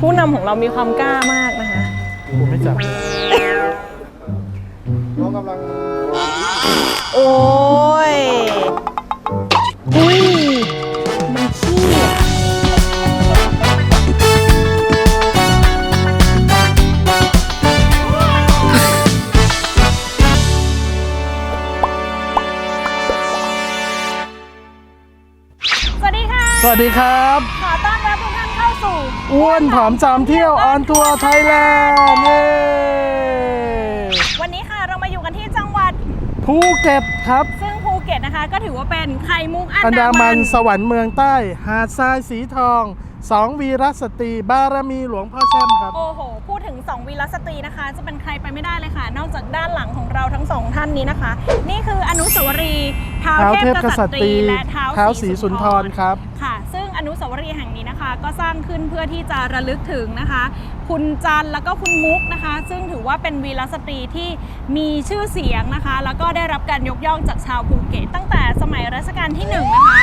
ผู้นำของเรามีความกล้ามากนะคะ ผมไม่จับน้องกำลังโอ้ยอุ้ยมันขี้อะสวัสดีค่ะ สวัสดีครับ อ้วนผอมจำเที่ยวออนทัวร์ไทยแลนด์เย้วันนี้ค่ะเรามาอยู่กันที่จังหวัด ภูเก็ตครับ ซึ่งภูเก็ตนะคะ ก็ถือว่าเป็นไข่มุกอันอันดาดามัมันนสวรรค์เมืองใต้ หาดทรายสีทอง สองวีรสตรีบารมีหลวงพ่อแช่มครับ โอ้โห พูดถึง 2 วีรสตรีนะคะ จะเป็นใครไปไม่ได้เลยค่ะ นอกจากด้านหลังของเราทั้งสองท่านนี้นะคะ นี่คืออนุสาวรีย์เท้าเท้าเทเทพพกกษัษัตตริรีย์และเท้าเท้าศสีรีสุนทรครับ ค่ะซึ่งอ นุสาวรีย์แห่งนี้นะคะ ก็สร้างขึ้นเพื่อที่จะระลึกถึงนะคะ คุณจันทร์แล้วก็คุณมุกนะคะ ซึ่งถือว่าเป็นวีรสตรีที่มีชื่อเสียงนะคะ แล้วก็ได้รับการยกย่องจากชาวภูเก็ตตั้งแต่สมัยรัชกาลที่หนึ่งนะคะ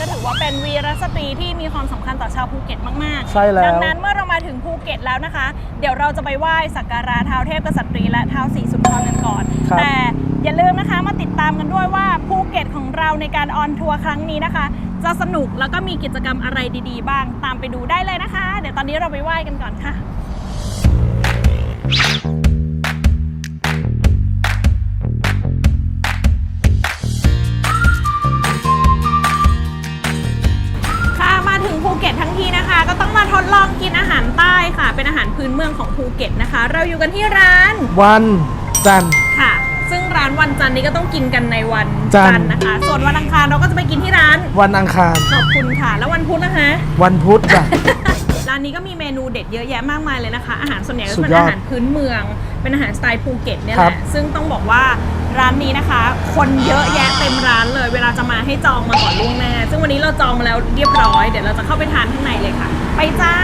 ก็ถือว่าเป็นวีรสตรีที่มีความสำคัญต่อชาวภูเก็ตมากๆใช่แล้วดังนั้นเมื่อเรามาถึงภูเก็ตแล้วนะคะ เดี๋ยวเราจะไปไหว้สักการะเท้าเทพกษัตรีและเท้าสีสุนทรกันก่อนครับแต่ อย่าลืมนะคะมาติดตามกันด้วยว่าภูเก็ตของเราในการออนทัวร์ครั้งนี้นะคะ จะสนุกแล้วก็มีกิจกรรมอะไรดีๆ บ้างตามไปดูได้เลยนะคะ เดี๋ยวตอนนี้เราไปไหว้กันก่อนค่ะค่ะมาถึงภูเก็ตทั้งทีนะคะ ก็ต้องมาทดลองกินอาหารใต้ค่ะ เป็นอาหารพื้นเมืองของภูเก็ตนะคะ เราอยู่กันที่ร้าน วันจันทร์ค่ะซึ่งร้านวันจันทร์นี้ก็ต้องกินกันในวันจัจันนทร์ทร์ นะคะ ส่วนวันอังคารเราก็จะไปกินที่ร้าน วันอังคาร ขอบคุณค่ะ แล้ววันพุธนะคะ วันพุธจ้ะ ร้านนี้ก็มีเมนูเด็ดเยอะแยะมากมายเลยนะคะ อาหารส่วนใหญ่ก็สุดเป็นยอดอาหารพื้นเมือง เป็นอาหารสไตล์ภูเก็ตเนี่ยคแหรับ ละ ซึ่งต้องบอกว่าร้านนี้นะคะ คนเยอะแยะเต็มร้านเลย เวลาจะมาให้จองมาก่อนล่วงหน้า ซึ่งวันนี้เราจองมาแล้วเรียบร้อย เดี๋ยวเราจะเข้าไปทานข้างในเลยค่ะ ไปจ้า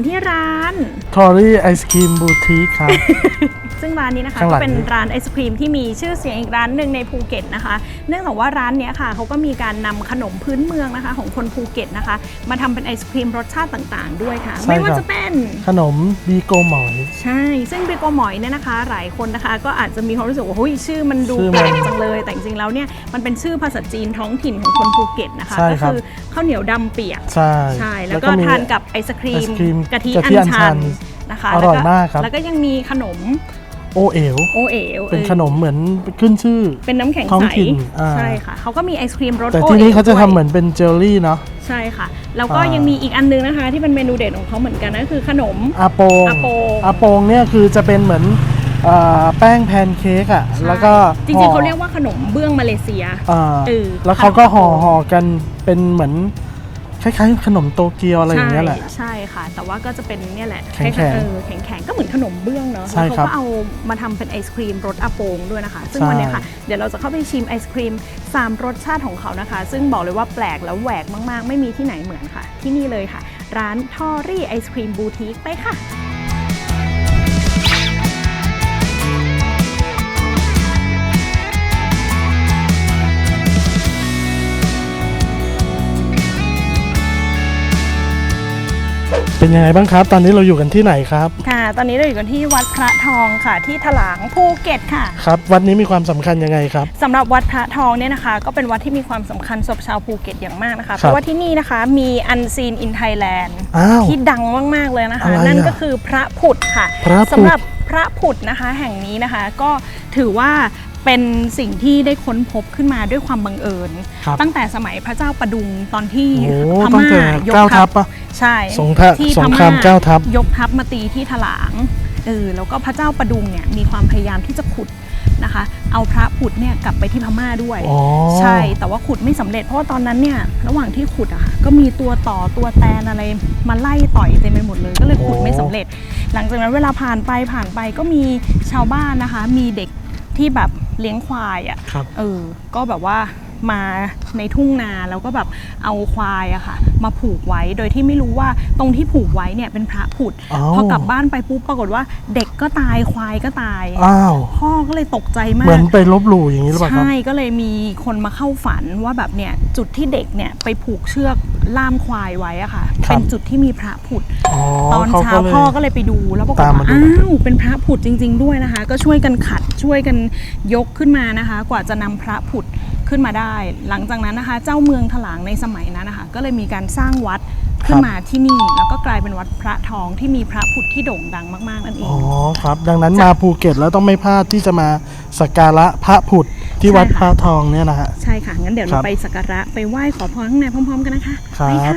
ก็มาอยู่กันที่ร้าน ทอรี่ไอศครีมบูติกครับ ซึ่งร้านนี้นะคะข้างหลัก็งเป็นร้านไอศครีมที่มีชื่อเสียงอีกร้านหนึ่งในภูเก็ตนะคะ เนื่องจากว่าร้านเนี้ยค่ะเขาก็มีการนำขนมพื้นเมืองนะคะ ของคนภูเก็ตนะคะ มาทำเป็นไอศครีมรสชาติต่างๆ ด้วยค่ะ ใช่ไม่ว่าครับ จะเป็น ขนมบีโกหมอย ใช่ ซึ่งเบโกหมอยเนี่ยนะคะ หลายคนนะคะ ก็อาจจะมีความรู้สึกว่าเฮ้ยชื่อมันดูชื่อแปมันลกจังเลย แต่จริงๆแล้วเนี่ย มันเป็นชื่อภาษาจีนท้องถิ่นของคนภูเก็ตนะคะ ใช่ก็ครับ คือข้าวเหนียวดำเปียก ใช่ใช่ แล้วก็มี ทานกับไอศครีไอมศกรีมกะทิกะอัทิญอัญชัชันนนะคะอร่อยแล้วมากครับแล้วก็ยังมีขนม โอเอ๋วโอเอ๋วเป็นออขนมเหมือนขึ้นชื่อ เป็นน้ำแข็งท้องใสถิ่นอ่าใช่ค่ะเขาก็มีไอศครีมรสแต่โอที่นี่อ๋วเขาจะด้วยทำเหมือนเป็นเจลลี่เนาะใช่ค่ะ แล้วก็อ่ายัยังมีอีกอันนึงนะคะ ที่เป็นเมนูเด็ดของเขาเหมือนกันก็คือขนมอาโปงอาโปงอาโปงเนี่ยคือจะเป็นเหมือนเอ่อแป้งแพนเค้กอะแล้วก็จริงๆเขาเรียกว่าขนมเบื้องมาเลเซียอ่าเออแล้วเขาก็ขนมห่ออาโปงห่อกันเป็นเหมือน คล้ายๆขนมโตเกียวอะไรอย่างเงี้ยแหละ ใช่ใช่ค่ะ แต่ว่าก็จะเป็นเนี่ยแหละแข็งๆคล้ายๆเออแข็งๆก็เหมือนขนมเบื้องเนาะใช่แล้วครัเขาบก็เอามาทำเป็นไอศครีมรสอาโปงด้วยนะคะ ซึ่งใช่ วันเนี้ยค่ะ เดี๋ยวเราจะเข้าไปชิมไอศครีม3รสชาติของเขานะคะ ซึ่งบอกเลยว่าแปลกแล้วแหวกมากๆ ไม่มีที่ไหนเหมือนค่ะ ที่นี่เลยค่ะ ร้านทอรี่ไอศครีมบูติกไปค่ะ เป็นยังไงบ้างครับ ตอนนี้เราอยู่กันที่ไหนครับ ค่ะ ตอนนี้เราอยู่กันที่วัดพระทองค่ะ ที่ถลางภูเก็ตค่ะ ครับ วัดนี้มีความสำคัญยังไงครับสำหรับวัดพระทองเนี่ยนะคะ ก็เป็นวัดที่มีความสำคัญสำหรับชาวภูเก็ตอย่างมากนะคะครับเพราะว่าที่นี่นะคะมีอันซีนอินไทยแลนด์อ้าวที่ดังมาก ๆ เลยนะคะอะไรอะนั่นก็คือพระผุดค่ะพระผุดสำหรับพระผุดนะคะแห่งนี้นะคะก็ถือว่า เป็นสิ่งที่ได้ค้นพบขึ้นมาด้วยความบังเอิญ ครับตั้งแต่สมัยพระเจ้าประดุงตอนที่โอ้พตั้งม่าแต่ยกเก้าทัทัพปะ ใช่สงครามที่สงครามเก้าทัพ ยกทัพมาตีที่ถลางเออแล้วก็พระเจ้าประดุงเนี่ยมีความพยายามที่จะขุดนะคะ เอาพระผุดเนี่ยกลับไปที่พม่าด้วย อ๋อ ใช่แต่ว่าขุดไม่สำเร็จเพราะว่าตอนนั้นเนี่ยระหว่างที่ขุดอะค่ะก็มีตัวต่อตัวแตนอะไรมาไล่ต่อยเต็มไปหมดเลยก็เลยขุดไม่สำเร็จ หลังจากนั้นเวลาผ่านไปผ่านไปก็มีชาวบ้านนะคะ มีเด็กที่แบบ เลี้ยงควายอะ่ะครับเออก็แบบว่ามาในทุ่งนาแล้วก็แบบเอาควายอะค่ะ มาผูกไว้โดยที่ไม่รู้ว่าตรงที่ผูกไว้เนี่ยเป็นพระผุดอ๋อพอกลับบ้านไปปุ๊บปรากฏว่า เด็กก็ตายควายก็ตายอ้าวพ่อก็เลยตกใจมาเหมืกอนไปลบหลู่อย่างนี้หรือเปล่าครับใช่ก็เลยมีคนมาเข้าฝันว่าแบบเนี่ยจุดที่เด็กเนี่ยไปผูกเชือก ล่ามควายไว้อะค่ะ ครับเป็นจุดที่มีพระผุด อ๋อตอนเช้าขลยพ่อก็เลยไปดูแล้วปรากฏตามว่ามาดู อ้าวเป็นพระผุดจริง ๆ ด้วยนะคะ ก็ช่วยกันขัดช่วยกันยกขึ้นมานะคะ กว่าจะนำพระผุดขึ้นมาได้ หลังจากนั้นนะคะ เจ้าเมืองถลางในสมัยนั้นนะคะ ก็เลยมีการสร้างวัดขึ้นมาที่นี่ แล้วก็กลายเป็นวัดพระทองที่มีพระผุดที่โด่งดังมากๆนั่นเองอ๋อครับ ดังนั้นจ้ะมาภูเก็ตแล้วต้องไม่พลาดที่จะมาสักการะพระผุด ที่วัดใช่พค่ะระทองเนี่ยนะฮะ ใช่ค่ะ งั้นเดี๋ยวคเรารับไปสักการะไปไหว้ขอพรข้างในพร้อม ๆ กันนะคะ ครับ ไปค่ะ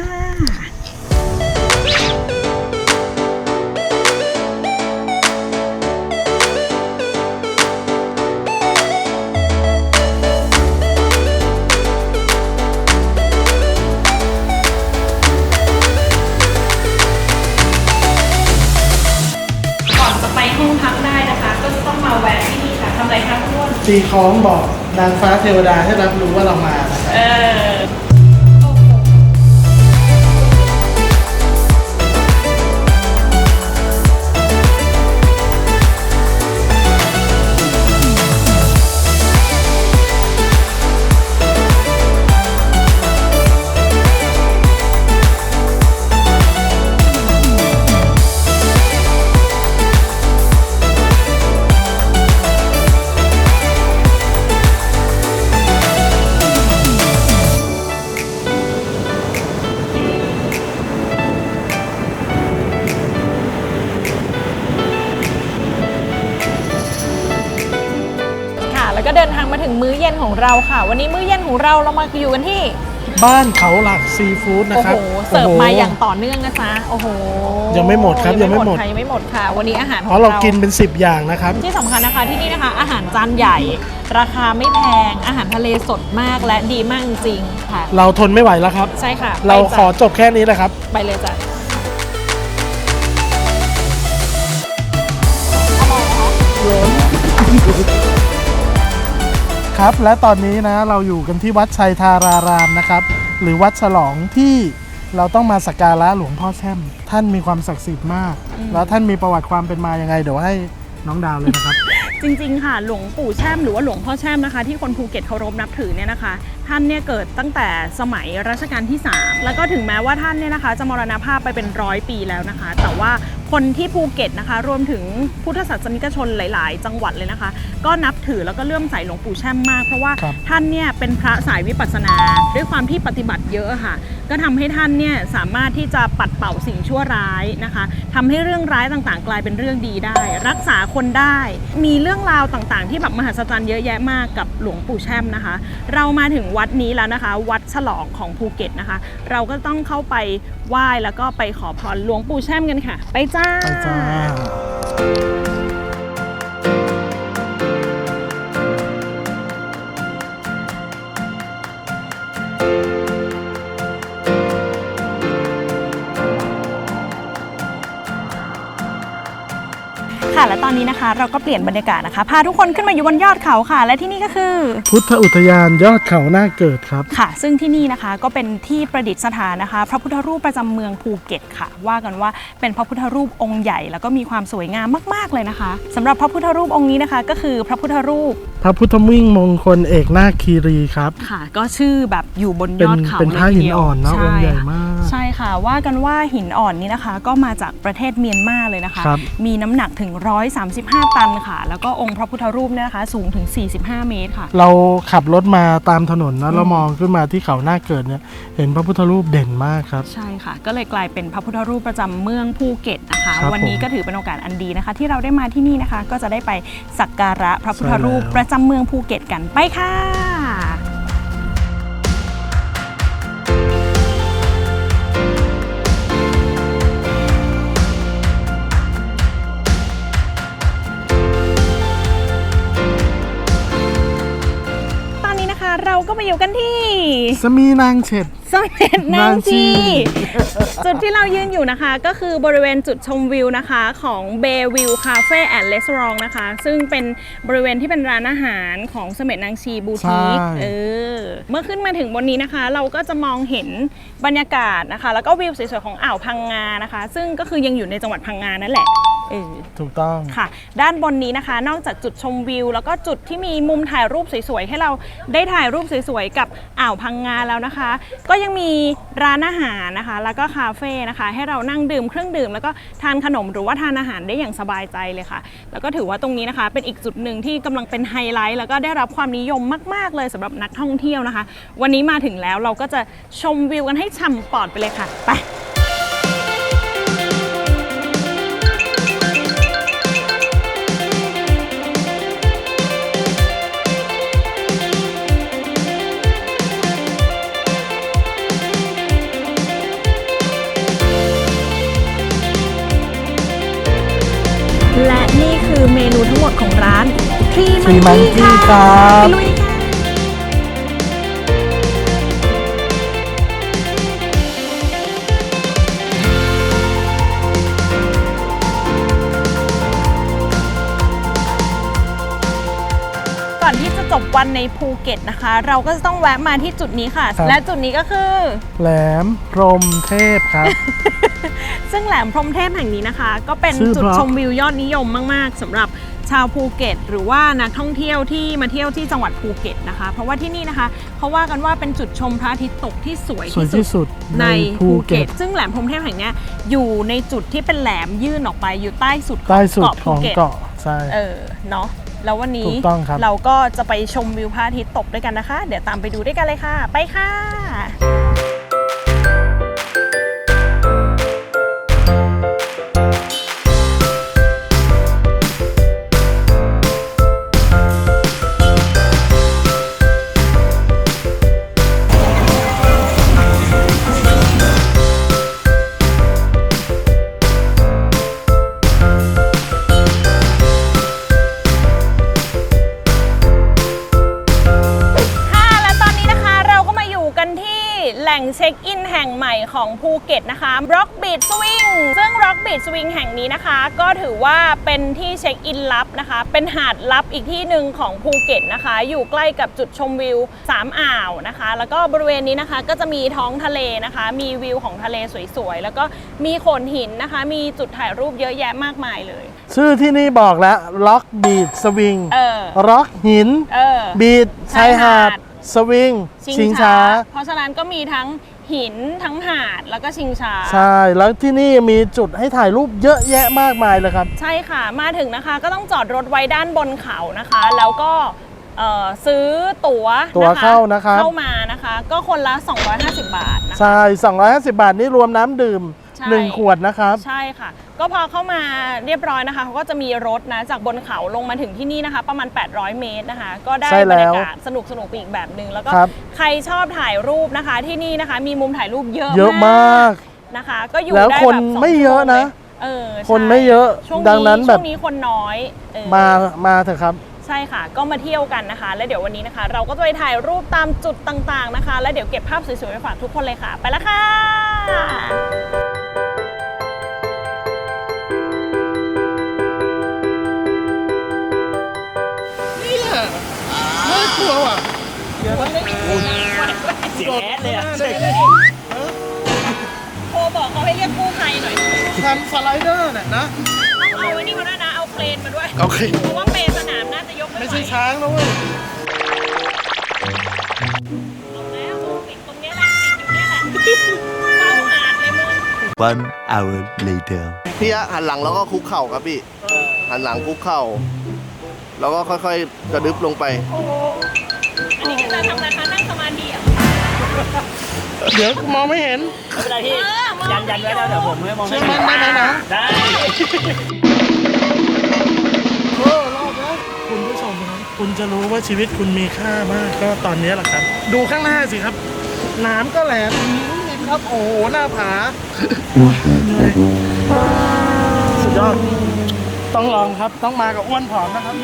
ตีคล้องบอกนางฟ้าเทวดาให้รับรู้ว่าเรามา ของเราเรามาอยู่กันที่บ้านเขาหลักซีฟู้ดนะโอ้ครัโหบเสิร์ฟโโหมาอย่างต่อเนื่องนะจ๊ะโอ้โหยังไม่หมดครับยังไม่หมดค่ะยังไม่หมดค่ะ วันนี้อาหารขเพองราะเราเรากินเป็น 10 อย่างนะครับ ที่สำคัญนะคะที่นี่นะคะ อาหารจานใหญ่ ราคาไม่แพงอาหารทะเลสดมากและดีมากจริงๆค่ะ เราทนไม่ไหวแล้วครับ ใช่ค่ะเราไปจ้ะขอจบแค่นี้แหละครับ ไปเลยจ้ะ ครับ และตอนนี้นะเราอยู่กันที่วัดชัยธารารามนะครับ หรือวัดฉลองที่เราต้องมาสักการะหลวงพ่อแช่ม ท่านมีความศักดิ์สิทธิ์มาก แล้วท่านมีประวัติความเป็นมายังไง เดี๋ยวให้น้องดาวเลยนะครับ จริงๆ ค่ะ หลวงปู่แช่มหรือว่าหลวงพ่อแช่มนะคะ ที่คนภูเก็ตเคารพนับถือเนี่ยนะคะท่านเนี่ยเกิดตั้งแต่สมัยรัชกาลที่ 3 แล้วก็ถึงแม้ว่าท่านเนี่ยนะคะ จะมรณภาพไปเป็นร้อยปีแล้วนะคะ แต่ว่าคนที่ภูเก็ตนะคะ รวมถึงพุทธศาสนิกชนหลาย ๆ จังหวัดเลยนะคะ ก็นับถือแล้วก็เลื่อมใสหลวงปู่แช่มมาก เพราะว่าครับท่านเนี่ยเป็นพระสายวิปัสสนา ด้วยความที่ปฏิบัติเยอะค่ะ ก็ทำให้ท่านเนี่ยสามารถที่จะปัดเป่าสิ่งชั่วร้ายนะคะทำให้เรื่องร้ายต่าง ๆ กลายเป็นเรื่องดีได้ รักษาคนได้ มีเรื่องราวต่าง ๆ ที่แบบมหัศจรรย์เยอะแยะมากกับ หลวงปู่แช่มนะคะ เรามาถึงวัดนี้แล้วนะคะ วัดฉลองของภูเก็ตนะคะ เราก็ต้องเข้าไปไหว้แล้วก็ไปขอพรหลวงปู่แช่มกันค่ะ ไปจ้าไปจ้า และตอนนี้นะคะ เราก็เปลี่ยนบรรยากาศนะคะ พาทุกคนขึ้นมาอยู่บนยอดเขาค่ะ และที่นี่ก็คือ พุทธอุทยานยอดเขาหน้าเกิดครับ ค่ะ ซึ่งที่นี่นะคะก็เป็นที่ประดิษฐานนะคะ พระพุทธรูปประจำเมืองภูเก็ตค่ะ ว่ากันว่าเป็นพระพุทธรูปองค์ใหญ่ แล้วก็มีความสวยงามมาก ๆเลยนะคะสำหรับพระพุทธรูปองค์นี้นะคะ ก็คือพระพุทธรูป พระพุทธมิ่งมงคลเอกนาคคีรีครับค่ะ ก็ชื่อแบบอยู่บนเป็ยนอดเขาเป็นพระลยทีหินดียวอ่อนเนาะองค์ใหญ่ค่ะมาก ใช่ค่ะ ว่ากันว่าหินอ่อนนี้นะคะ ก็มาจากประเทศเมียนมาเลยนะคะครับมีน้ำหนักถึง135 ตันค่ะ แล้วก็องค์พระพุทธรูปเนี่ยนะคะ สูงถึง 45 เมตรค่ะ เราขับรถมาตามถนนนะแล้วมองขึ้นมาที่เขาหน้าเกิดเนี่ยเห็นพระพุทธรูปเด่นมากครับ ใช่ค่ะ ก็เลยกลายเป็นพระพุทธรูปประจำเมืองภูเก็ตนะคะ ครับวันนี้ผม ก็ถือเป็นโอกาสอันดีนะคะ ที่เราได้มาที่นี่นะคะ ก็จะได้ไปสักการะพระพุทธรูปใช่แล้วประจำเมืองภูเก็ตกันไปค่ะ สมีนางเฉด สมเด็จนางนางชีชีจุดที่เรายืนอยู่นะคะ ก็คือบริเวณจุดชมวิวนะคะของ Bay View Cafe and Restaurant นะคะ ซึ่งเป็นบริเวณที่เป็นร้านอาหารของเสม็ดนางชีบูติกเออเมื่อขึ้นมาถึงบนนี้นะคะ เราก็จะมองเห็นบรรยากาศนะคะ แล้วก็วิวสวยๆของอ่าวพังงานะคะ ซึ่งก็คือยังอยู่ในจังหวัดพังงานั่นแหละเออ ถูกต้อง ค่ะด้านบนนี้นะคะ นอกจากจุดชมวิว แล้วก็จุดที่มีมุมถ่ายรูปสวยๆ ให้เราได้ถ่ายรูปสวยๆ กับอ่าวพังงาแล้วนะคะ ก็ยังมีร้านอาหารนะคะ แล้วก็คาเฟ่นะคะ ให้เรานั่งดื่มเครื่องดื่ม แล้วก็ทานขนมหรือว่าทานอาหารได้อย่างสบายใจเลยค่ะ แล้วก็ถือว่าตรงนี้นะคะ เป็นอีกจุดหนึ่งที่กำลังเป็นไฮไลท์แล้วก็ได้รับความนิยมมาก ๆ เลยสำหรับนักท่องเที่ยวนะคะ วันนี้มาถึงแล้วเราก็จะชมวิวกันให้ฉ่ำปอดไปเลยค่ะไป ทั้งหมดของร้านทรีมั Tree ง Monkey กี้ค่ะครับไปลุยกันก่อนที่จะจบวันในภูเก็ตนะคะ เราก็จะต้องแวะมาที่จุดนี้ค่ะ ครับ และจุดนี้ก็คือ แหลมพรหมเทพครับ ซึ่งแหลมพรหมเทพแห่งนี้นะคะ ก็เป็นชื่อจุดเพราะ ชมวิวยอดนิยมมาก ๆสำหรับ ชาวภูเก็ต หรือว่านักท่องเที่ยวที่มาเที่ยวที่จังหวัดภูเก็ตนะคะ เพราะว่าที่นี่นะคะเขาว่ากันว่าเป็นจุดชมพระอาทิตย์ตกที่สวยสวยที่ที่สุดสุดในในภูภูเก็เก็ตตซึ่งแหลมพรหมเทพแห่งเนี้ยอยู่ในจุดที่เป็นแหลมยื่นออกไปอยู่ใต้สุดของใต้สุดเกาะขภูองเก็ตเกาะใช่ เออเนาะแล้ววันนี้ถูกต้องครับ เราก็จะไปชมวิวพระอาทิตย์ตกด้วยกันนะคะ เดี๋ยวตามไปดูด้วยกันเลยค่ะ ไปค่ะค่ะ ของภูเก็ตนะคะ Rock Beach Swing ซึ่ง Rock Beach Swing แห่งนี้นะคะ ก็ถือว่าเป็นที่เช็คอินลับนะคะ เป็นหาดลับอีกที่หนึ่งของภูเก็ตนะคะ อยู่ใกล้กับจุดชมวิว 3 อ่าวนะคะ แล้วก็บริเวณนี้นะคะก็จะมีท้องทะเลนะคะ มีวิวของทะเลสวยๆ แล้วก็มีโขดหินนะคะ มีจุดถ่ายรูปเยอะแยะมากมายเลย ชื่อที่นี่บอกแล้วล็อกบีดสวิงเออล็อกหิน เออ บีดชายหาดชายหาด สวิง ชิงช้า เพราะฉะนั้นก็มีทั้ง หินทั้งหาดแล้วก็ชิงช้า ใช่ แล้วที่นี่มีจุดให้ถ่ายรูปเยอะแยะมากมายเลยครับ ใช่ค่ะมาถึงนะคะก็ต้องจอดรถไว้ด้านบนเขานะคะ แล้วก็เอ่อซื้อตั๋วตั๋วนะคะเข้านะครับ เข้ามานะคะ ก็คนละ 250 บาทนะคะ ใช่ 250 บาทนี่รวมน้ำดื่ม ใช่ 1 ขวดนะครับ ใช่ค่ะ ก็พอเข้ามาเรียบร้อยนะคะเขาก็จะมีรถนะจากบนเขาลงมาถึงที่นี่นะคะ ประมาณ 800 เมตรนะคะ ก็ได้ใช่บรแล้รยาวกาศสนุกสนุกๆไปอีกแบบหนึ่งแล้วก็ครับ ใครชอบถ่ายรูปนะคะ ที่นี่นะคะ มีมุมถ่ายรูปเยอะเยอะมาก นะคะ ก็อยู่แล้วได้คนแบบสงไม่เยอะนะ ชั่วโมงเลยเออใช่คนไม่เยอะช่วงดังนั้นแบบช่วงนี้คนน้อยเออ มามาเถอะครับ ใช่ค่ะ ก็มาเที่ยวกันนะคะ แล้วเดี๋ยววันนี้นะคะ เราก็จะไปถ่ายรูปตามจุดต่างๆนะคะ แล้วเดี๋ยวเก็บภาพสวยๆไปฝากทุกคนเลยค่ะ ไปแล้วค่ะ กลัวว่ะเสียงแอดเลยอะโทรบอกเขาให้เรียกกู้ภัยหน่อยทำสไลเดอร์เนี่ยนะ ต้องเอาไว้นี่มาด้วยนะ เอาเครนมาด้วยโอเคเพราะว่าเปรสนามน่าจะยกไม่ไม่ไหวใช่ช้างนะเว้ย ลงแล้วติดตรงเนี้ยแหละติดอยู่เนี้ยแหละเฝ้าหาดเลยมึง One hour later. พี่อะหันหลังแล้วก็คุกเข่าครับพี่หันหลังคุกเข่า แล้วก็ค่อยๆกระดึบลงไปโอ้โหอันนี้คือการทำอะไรคะนั่งสมาธิอะเดี๋ยวมองไม่เห็น ไม่เป็นไรพี่เออมองยันยันไว้แล้วเดี๋ยวผมให้มองเชื่อมั่นได้ไหมนะได้ โอ้รอบแล้วคุณผู้ชมครับคุณจะรู้ว่าชีวิตคุณมีค่ามากก็ตอนนี้แหละครับ ดูข้างหน้าสิครับ น้ำก็แหลมนี่ครับ โอ้โหหน้าผาเหนื่อยสุดยอด ต้องลองครับต้องมากับอ้วนผอมนะครับ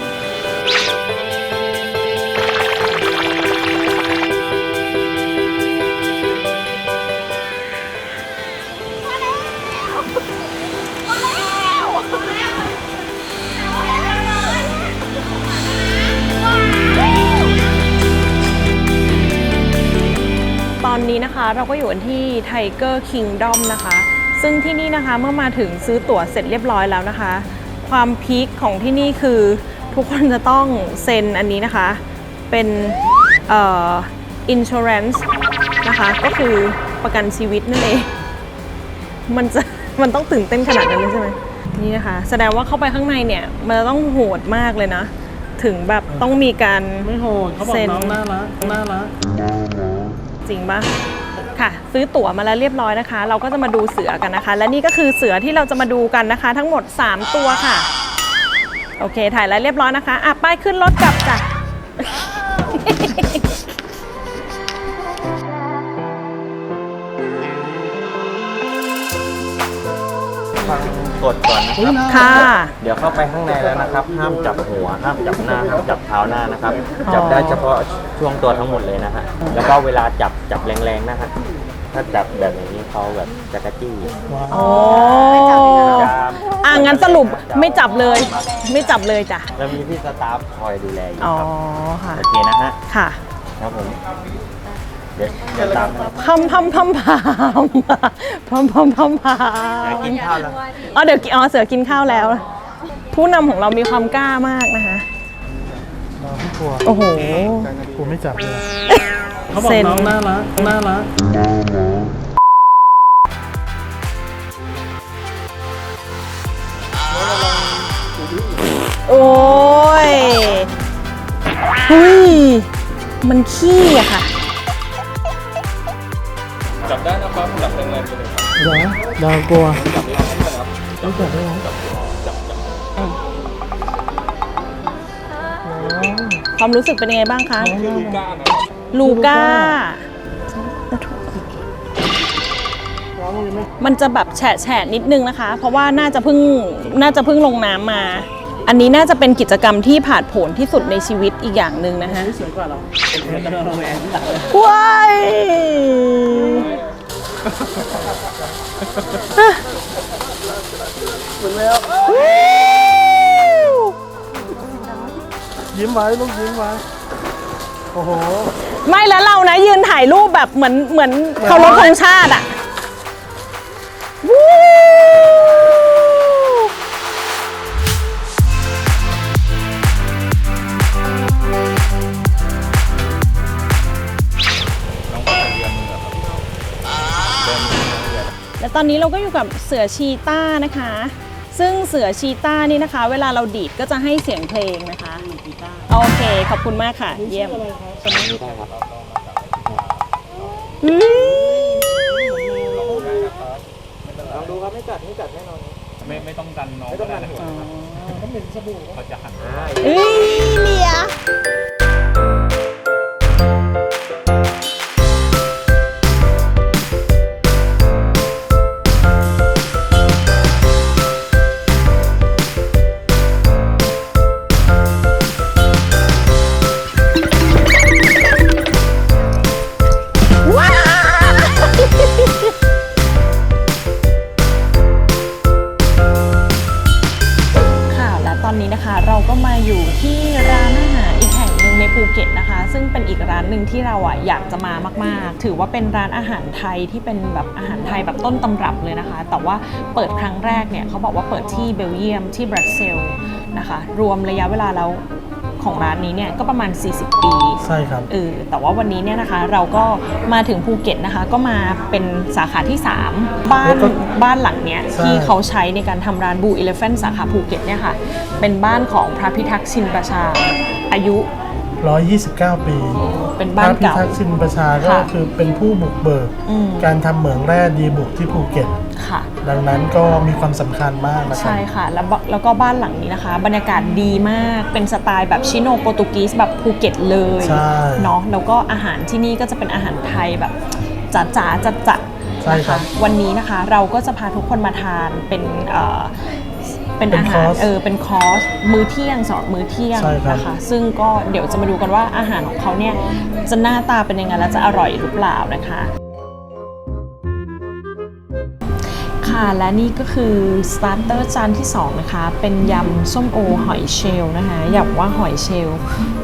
ตอนนี้นะคะเราก็อยู่ที่ไทเกอร์คิงดอมนะคะ ซึ่งที่นี่นะคะเมื่อมาถึงซื้อตั๋วเสร็จเรียบร้อยแล้วนะคะ ความพีคของที่นี่คือทุกคนจะต้องเซ็นอันนี้นะคะ เป็นเอ่อ insurance นะคะ ก็คือประกันชีวิตนั่นเอง มันจะมันต้องตื่นเต้นขนาดนั้นเลยใช่ไหมนี่นะคะ แสดงว่าเข้าไปข้างในเนี่ย มันจะต้องโหดมากเลยนะ ถึงแบบต้องมีการไม่โหดเขาบอกเซ็นน้องน่ารักน่ารักจริงปะ ค่ะซื้อตั๋วมาแล้วเรียบร้อยนะคะ เราก็จะมาดูเสือกันนะคะ และนี่ก็คือเสือที่เราจะมาดูกันนะคะ ทั้งหมด 3 ตัวค่ะ โอเคถ่ายแล้วเรียบร้อยนะคะอะป้ายขึ้นรถกลับจ้ะ กฎก่อนนะครับค่ะ เดี๋ยวเข้าไปข้างในแล้วนะครับ ห้ามจับหัว ห้ามจับหน้า ห้ามจับเท้าหน้านะครับ จับได้เฉพาะช่วงตัวทั้งหมดเลยนะฮะ แล้วก็เวลาจับจับแรงๆนะฮะ ถ้าจับแบบนี้เขาแบบจะกระจี้โอ้จะอะงั้นสรุปไม่จับเลย ไม่จับเลยจ้ะ แล้วมีพี่สตาฟคอยดูแลอยู่อ๋อครับ ค่ะ โอเคนะฮะ ค่ะ ครับผม เดี๋ยวเดี๋ยวตามนะครับพัมพัมพัมพัมพัมพัมพัมพัเดี๋ยวมกินข้าวแล้วอ๋อเดี๋ยวกินอ๋อเสือกินข้าวแล้ว ผู้นำของเรามีความกล้ามากนะคะ น้องไม่กลัวโอ้โห กูไม่จับเลยเขาบอกเซ็น น้องน่ารักน่ารักโอ้ยหุยมันขี้อะค่ะ เดี๋ยวดาวกลัวต้องจับได้ไหมความรู้สึกเป็นยังไงบ้างคะลูก้า มันจะแบบแฉะแฉะนิดนึงนะคะ เพราะว่าน่าจะเพิ่งน่าจะเพิ่งลงน้ำมา อันนี้น่าจะเป็นกิจกรรมที่ผาดโผนที่สุดในชีวิตอีกอย่างหนึ่งนะคะสวยกว่าเราว้ายวิว ยิ้มไว้ลูกยิ้มไว้ โอ้โห ไม่แล้วเรานะยืนถ่ายรูปแบบเหมือนเหมือนเคารพธงชาติอะ อนนี้เราก็อยู่กับเสือชีต้านะคะ ซึ่งเสือชีต้านี่นะคะ เวลาเราดีดก็จะให้เสียงเพลงนะคะโอเค ขอบคุณมากค่ะ เยี่ยมอืมเอ้ยเลีย เป็นร้านอาหารไทยที่เป็นแบบอาหารไทยแบบต้นตำรับเลยนะคะ แต่ว่าเปิดครั้งแรกเนี่ยเขาบอกว่าเปิดที่เบลเยียมที่บรัสเซลส์นะคะ รวมระยะเวลาแล้วของร้านนี้เนี่ยก็ประมาณ 40 ปีใช่ครับเออแต่ว่าวันนี้เนี่ยนะคะเราก็มาถึงภูเก็ตนะคะ ก็มาเป็นสาขาที่ 3 บ้านแล้วก็บ้านหลังเนี้ยใช่ที่เขาใช้ในการทำร้านบูเอเลฟ a นสาขาภูเก็ตเนี่ยค่ะ เป็นบ้านของพระพิทักษ์ชินประชาอายุ 129 ปีเป็นบ้านเก่าพระพิทักษ์ชินประชาก็ค่ะคือเป็นผู้บุกเบิกอืมการทำเหมืองแร่ดีบุกที่ภูเก็ตค่ะดังนั้นก็มีความสำคัญมากนะครัใช่ค่ะ แล้วบแล้วก็บ้านหลังนี้นะคะ บรรยากาศดีมากเป็นสไตล์แบบชิโนโปรตุกีสแบบภูเก็ตเลยใช่เนาะแล้วก็อาหารที่นี่ก็จะเป็นอาหารไทยแบบจ๋าจ๋าจัดจัดๆใช่นะครัคะบวันนี้นะคะเราก็จะพาทุกคนมาทานเป็น เอ่อเป็นเป็นอาหารคอร์สเออเป็นคอร์สมื้อเที่ยงสำหรับมื้อเที่ยงใช่ครับนะคะซึ่งก็เดี๋ยวจะมาดูกันว่าอาหารของเขาเนี่ยจะหน้าตาเป็นยังไงและจะอร่อยหรือเปล่านะคะค่ะและนี่ก็คือสตาร์เตอร์จานที่ 2 นะคะ เป็นยำส้มโอหอยเชลล์นะคะอยากว่าหอยเชลล์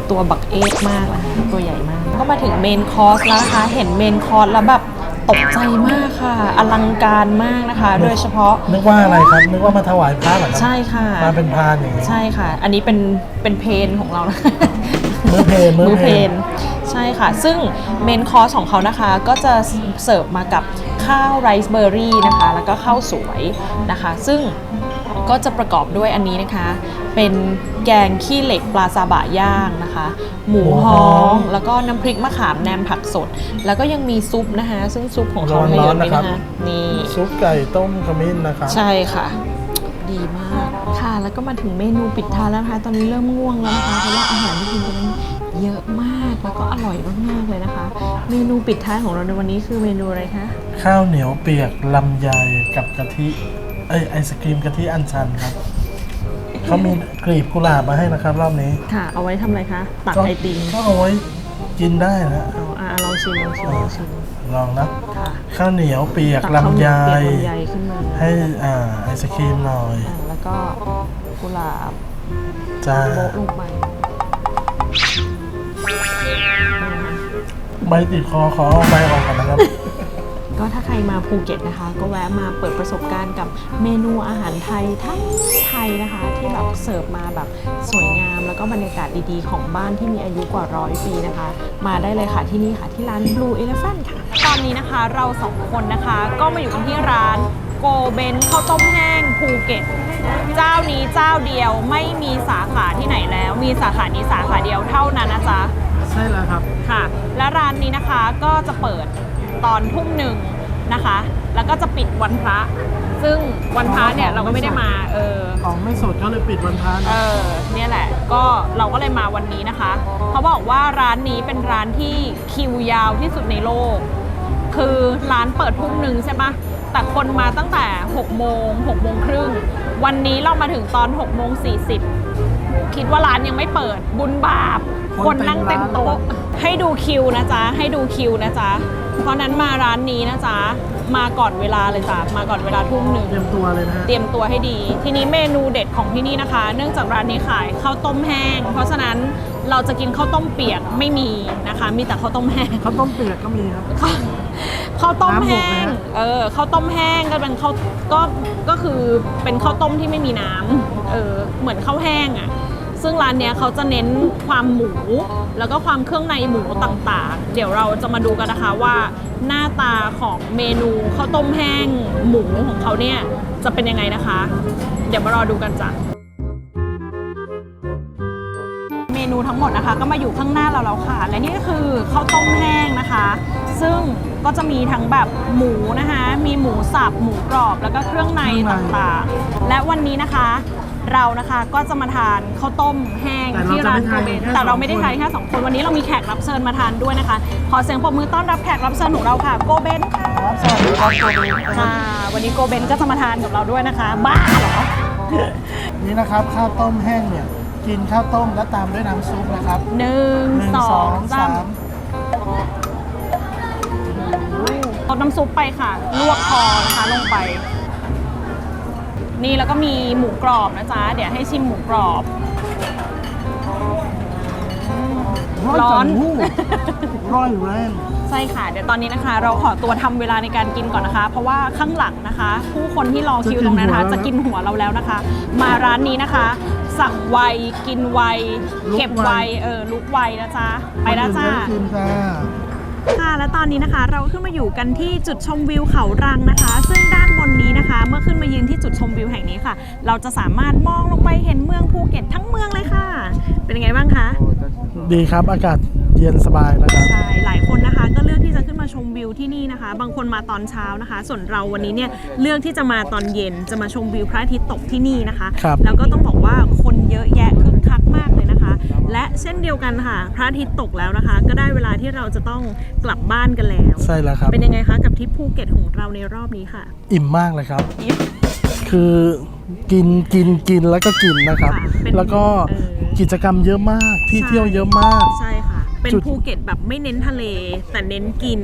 ตัวบักเอกมากนะคะตัวใหญ่มาก ก็มาถึงเมนคอร์สแล้วนะคะ เห็นเมนคอร์สแล้วแบบ ตกใจมากค่ะ อลังการมากนะคะ โดยเฉพาะนึกว่าอะไรครับนึกว่ามาถวายพระเหรอครับใช่ค่ะมาเป็นพานอย่างนี้ ใช่ค่ะ อันนี้เป็นเป็นเพนของเรานะมื้อเพลมื้อเพลนใช่ค่ะ ซึ่งเมนคอร์สของเขานะคะก็จะเสิร์ฟมากับข้าวไรซ์เบอร์รี่นะคะ แล้วก็ข้าวสวยนะคะ ซึ่ง ก็จะประกอบด้วยอันนี้นะคะ เป็นแกงขี้เหล็กปลาซาบะย่างนะคะ หมูฮ้อง แล้วก็น้ำพริกมะขามแหนมผักสด แล้วก็ยังมีซุปนะคะ ซึ่งซุปของเขาให้เยอะเลยนะคะนี่ซุปไก่ต้มขมิ้นนะครับใช่ค่ะดีมากค่ะ แล้วก็มาถึงเมนูปิดท้ายแล้วนะคะตอนนี้เริ่มง่วงแล้วนะคะเพราะว่าอาหารที่กินกันนั้นเยอะมากแล้วก็อร่อยมากๆเลยนะคะ เมนูปิดท้ายของเราในวันนี้คือเมนูอะไรคะข้าวเหนียวเปียกลำไยกับกะทิเอ้ยไอศครีมกะทิอัญชันครับเขามีกลีบกุหลาบมาให้นะครับ รอบนี้ค่ะ เอาไว้ทำอะไรคะ ตักไอติมก็เอาไว้กินได้นะเอาอะลองชิมลองชิมลองชิมลองนะค่ะข้าวเหนียวเปียกตักข้าวลำเหนีไยยวเปียกลำไยขึ้นมาให้อ่าไอศครีมหน่อยอ่าแล้วก็กุหลาบจ้าโบะลงไปใบติดคอขอเอาใบออกก่อนนะครับ ก็ถ้าใครมาภูเก็ตนะคะ ก็แวะมาเปิดประสบการณ์กับเมนูอาหารไทยทั้งไทยนะคะ ที่แบบเสิร์ฟมาแบบสวยงาม แล้วก็บรรยากาศดีๆ ของบ้านที่มีอายุกว่าร้อยปีนะคะ มาได้เลยค่ะที่นี่ค่ะที่ร้าน Blue Elephant ค่ะ ตอนนี้นะคะเราสองคนนะคะก็มาอยู่กันที่ร้านโกเบนข้าวต้มแห้งภูเก็ตเจ้านี้เจ้าเดียวไม่มีสาขาที่ไหนแล้ว มีสาขานี้สาขาเดียวเท่านั้นนะจ๊ะใช่แล้วครับค่ะ และร้านนี้นะคะก็จะเปิด ตอนทุ่มหนึ่งนะคะ แล้วก็จะปิดวันพระ ซึ่งวันพระเนี่ยเราก็ไม่ได้มา เออ ของไม่สดก็เลยปิดวันพระเอนะอเนี่ยแหละ ก็เราก็เลยมาวันนี้นะคะ เขาบอกว่าร้านนี้เป็นร้านที่คิวยาวที่สุดในโลก คือร้านเปิดทุ่มหนึ่งใช่ปะแต่คนมาตั้งแต่6โมง6โมงครึ่ง วันนี้เรามาถึงตอน6โมง40 คิดว่าร้านยังไม่เปิดบุญบาป คนนั่งเต็มโต๊ะ ให้ดูคิวนะจ๊ะ ให้ดูคิวนะจ๊ะ เพราะนั้นมาร้านนี้นะจ๊ะ มาก่อนเวลาเลยจ้ะ มาก่อนเวลาทุ่มหนึ่ง เตรียมตัวเลยนะฮะเตรียมตัวให้ดี ทีนี้เมนูเด็ดของที่นี่นะคะ เนื่องจากร้านนี้ขายข้าวต้มแห้ง เพราะฉะนั้นเราจะกินข้าวต้มเปียกไม่มีนะคะ มีแต่ข้าวต้มแห้ง ข้าวต้มเปียกก็มีครับ ข้าวข้าวต้มแห้น้ำหมกนะงฮะเออ ข้าวต้มแห้งก็เป็นข้าวก็ ก็คือเป็นข้าวต้มที่ไม่มีน้ำ เออ เหมือนข้าวแห้งอะ่ะ ซึ่งร้านเนี้ยเขาจะเน้นความหมู แล้วก็ความเครื่องในหมูต่างๆ เดี๋ยวเราจะมาดูกันนะคะว่า หน้าตาของเมนูข้าวต้มแห้งหมูของเขาเนี่ยจะเป็นยังไงนะคะ เดี๋ยวมารอดูกันจ้ะเมนูทั้งหมดนะคะ ก็มาอยู่ข้างหน้าเราแล้วค่ะ และนี่ก็คือข้าวต้มแห้งนะคะ ซึ่งก็จะมีทั้งแบบหมูนะคะ มีหมูสับหมูกรอบแล้วก็เครื่องในต่างๆ และวันนี้นะคะ เรานะคะก็จะมาทานข้าวต้มแห้งแต่เราที่ร้านจะโกไม่ทานเบนแค่แต่เราสองไม่ได้คน ทานแค่สองคนวันนี้เรามีแขกรับเชิญมาทานด้วยนะคะ ขอเสียงปรบมือต้อนรับแขกรับเชิญของเราค่ะโกเบนค่ะครับสวัสดีครับตัวนี้ค่ะวันนี้โกเบนก็จะมาทานกับเราด้วยนะคะบ้าเหรอ นี่นะครับข้าวต้มแห้งเนี่ยกินข้าวต้มแล้วตามด้วยน้ำซุปนะครับหนึ่งหนึ่งสสอองงสาสามมลดน้ำซุปไปค่ะ ลวกคอนะคะลงไป นี่แล้วก็มีหมูกรอบนะจ๊ะ เดี๋ยวให้ชิมหมูกรอบ ร้อนจังหู้ร้อยแรงใช่ค่ะ เดี๋ยวตอนนี้นะคะ เราขอตัวทำเวลาในการกินก่อนนะคะ เพราะว่าข้างหลังนะคะ ผู้คนที่รอคิวตรงนั้นนะคะ จะกินหัวเราแล้วนะคะ มาร้านนี้นะคะ สั่งไวกินไวเก็บไวเออลุกไวนะจ๊ะไปแล้วจ้า คนอื่นได้กินจ้าค่ะและตอนนี้นะคะ เราขึ้นมาอยู่กันที่จุดชมวิวเขารังนะคะ ซึ่งด้านบนนี้นะคะ เมื่อขึ้นมายืนที่จุดชมวิวแห่งนี้ค่ะ เราจะสามารถมองลงไปเห็นเมืองภูเก็ตทั้งเมืองเลยค่ะ เป็นยังไงบ้างคะดีครับอากาศเย็นสบายนะครับใช่หลายคนนะคะ ก็เลือกที่จะขึ้นมาชมวิวที่นี่นะคะ บางคนมาตอนเช้านะคะ ส่วนเราวันนี้เนี่ยเลือกที่จะมาตอนเย็นจะมาชมวิวพระอาทิตย์ตกที่นี่นะคะครับแล้วก็ต้องบอกว่าคนเยอะแยะคึกคักมากเลยนะคะ และเช่นเดียวกันค่ะ พระอาทิตย์ตกแล้วนะคะ ก็ได้เวลาที่เราจะต้องกลับบ้านกันแล้ว ใช่แล้วครับ เป็นยังไงคะกับทริปภูเก็ตของเราในรอบนี้ค่ะ อิ่มมากเลยครับ อิ่ม คือกินกินกินแล้วก็กินนะครับ ค่ะเป็นแล้วก็เออ กิจกรรมเยอะมากที่ใช่เที่ยวเยอะมาก ใช่ค่ะ เป็นจุด ภูเก็ตแบบไม่เน้นทะเล แต่เน้นกิน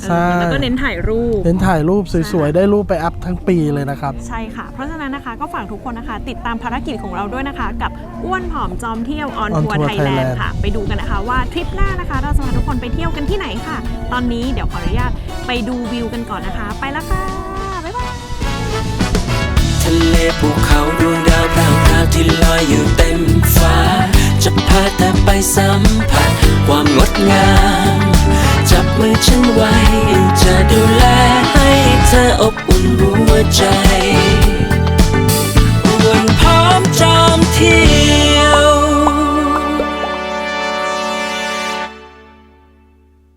เออใช่แล้วก็เน้นถ่ายรูป เน้นถ่ายรูปสวยๆ ได้รูปไปอัพทั้งปีเลยนะครับ ใช่ค่ะ เพราะฉะนั้นนะคะก็ฝากทุกคนนะคะ ติดตามภารกิจของเราด้วยนะคะ กับอ้วนผอมจอมเที่ยวออน On ทัวร์ Tour ไทยแลน Thailand ด์ค่ะ ไปดูกันนะคะว่าทริปหน้านะคะ เราจะพาทุกคนไปเที่ยวกันที่ไหนค่ะ ตอนนี้เดี๋ยวขออนุญาตไปดูวิวกันก่อนนะคะ ไปแล้วค่ะ บ๊ายบาย ทะเลภูเขาดวงดาวพรางพราวที่ลอยอยู่เต็มฟ้า จะพาเธอไปสัมผัสความงดงาม จับมือฉันไว้ จะดูแลให้เธออบอุ่นหัวใจ บนพร้อมจอมที่